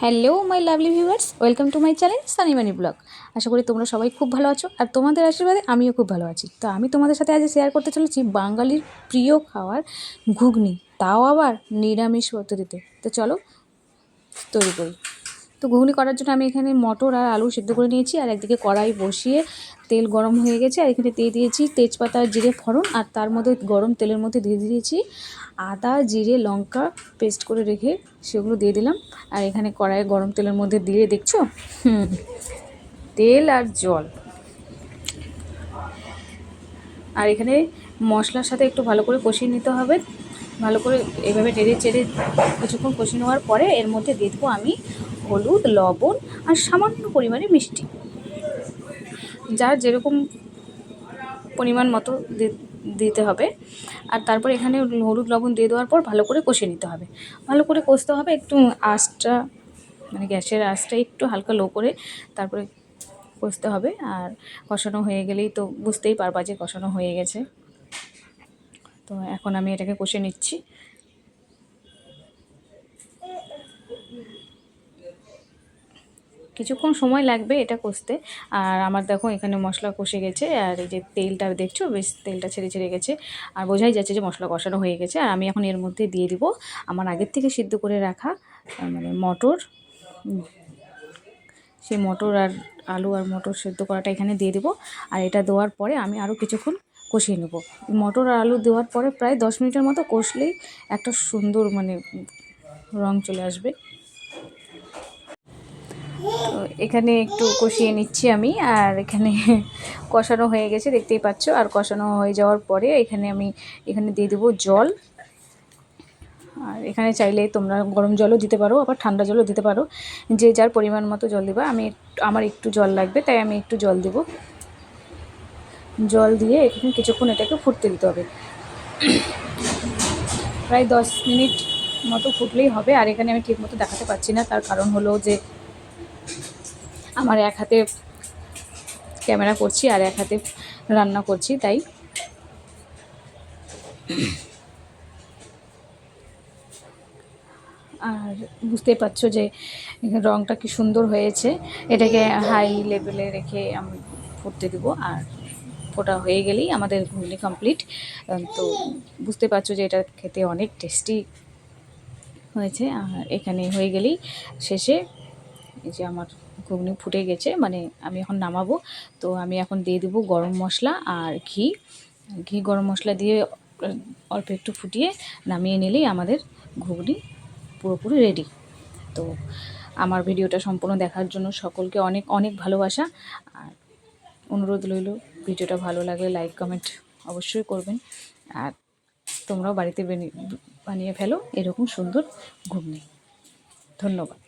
Hello my lovely viewers, welcome to my channel সানিমানি blog. আশা করি তোমরা সবাই খুব ভালো আছো আর তোমাদের আশীর্বাদে আমিও খুব ভালো আছি। তো আমি তোমাদের সাথে আজ শেয়ার করতে চলেছি বাঙালির প্রিয় খাওয়ার ঘুগনি, তাও আবার নিরামিষ পদ্ধতিতে। তো চলো, তৈরি করি। তো ঘুগনি করার জন্য আমি এখানে মটর আর আলু সিদ্ধ করে নিয়েছি। আর একদিকে কড়াই বসিয়ে তেল গরম হয়ে গেছে। আর এখানে দিয়ে দিয়েছি তেজপাতা, জিরে, ফোড়ন। আর তার মধ্যে গরম তেলের মধ্যে দিয়ে দিয়েছি আদা, জিরে, লঙ্কা পেস্ট করে রেখে সেগুলো দিয়ে দিলাম। আর এখানে কড়াইয়ে গরম তেলের মধ্যে দিয়ে দেখছ? তেল আর জল। আর এখানে মশলার সাথে একটু ভালো করে কষিয়ে নিতে হবে। ভালো করে এভাবে টেড়ে চেড়ে কিছুক্ষণ কষিয়ে নেওয়ার পরে এর মধ্যে দিয়ে দেবো আমি হলুদ, লবণ আর সামান্য পরিমাণে মিষ্টি। যার যেরকম পরিমাণ মতো দিতে হবে। আর তারপর এখানে হলুদ, লবণ দিয়ে দেওয়ার পর ভালো করে কষিয়ে নিতে হবে। ভালো করে কষতে হবে, একটু আঁচটা মানে গ্যাসের আঁচটা একটু হালকা লো করে তারপরে কষতে হবে। আর কষানো হয়ে গেলেই তো বুঝতেই পারবা যে কষানো হয়ে গেছে। তো এখন আমি এটাকে কষে নিচ্ছি। কিছুক্ষণ সময় লাগবে এটা কষতে। আর আমার দেখো এখানে মশলা কষে গেছে, আর এই যে তেলটা দেখছ? বেশ তেলটা ছেড়ে ছেড়ে গেছে। আর বোঝাই যাচ্ছে যে মশলা কষানো হয়ে গেছে। আর আমি এখন এর মধ্যে দিয়ে দিব আমার আগের থেকে সিদ্ধ করে রাখা মানে মটর। সেই মটর আর আলু আর মটর সেদ্ধ করাটা এখানে দিয়ে দেবো। আর এটা দেওয়ার পরে আমি আরও কিছুক্ষণ কষিয়ে নেব। মটর আর আলু দেওয়ার পরে প্রায় দশ মিনিটের মতো কষলেই একটা সুন্দর মানে রং চলে আসবে। তো এখানে একটু কষিয়ে নিচ্ছি আমি, আর এখানে কষানো হয়ে গেছে, দেখতেই পাচ্ছ। আর কষানো হয়ে যাওয়ার পরে এখানে আমি এখানে দিয়ে দেবো জল। আর এখানে চাইলে তোমরা গরম জলও দিতে পারো, আবার ঠান্ডা জলও দিতে পারো। যে যার পরিমাণ মতো জল দেবা, আমি আমার একটু জল লাগবে, তাই আমি একটু জল দেব। জল দিয়ে এখানে কিছুক্ষণ এটাকে ফুটতে দিতে হবে। প্রায় দশ মিনিট মতো ফুটলেই হবে, আর এখানে আমি ঠিক মতো দেখাতে পারছি না। তার কারণ হলো যে আমার এক হাতে ক্যামেরা করছি আর এক হাতে রান্না করছি, তাই। আর বুঝতে পারছ যে রঙটা কি সুন্দর হয়েছে। এটাকে হাই লেভেলে রেখে আমি ফুটতে দেবো আর ফোটা হয়ে গেলেই আমাদের ঘুগনি কমপ্লিট তো বুঝতে পারছ যে এটা খেতে অনেক টেস্টি হয়েছে। আর এখানে হয়ে গেলেই শেষে এই যে আমার ঘুগনি ফুটে গেছে মানে আমি এখন নামাবো। তো আমি এখন দিয়ে দেবো গরম মশলা আর ঘি। ঘি গরম মশলা দিয়ে অল্প একটু ফুটিয়ে নামিয়ে নিলেই আমাদের ঘুগনি পুরোপুরি রেডি তো আমার ভিডিওটা সম্পূর্ণ দেখার জন্য সকলকে অনেক অনেক ভালোবাসা। আর অনুরোধ রইল, ভিডিওটা ভালো লাগলে লাইক কমেন্ট অবশ্যই করবেন। আর তোমরাও বাড়িতে বানিয়ে ফেলো এরকম সুন্দর ঘুগনি। ধন্যবাদ।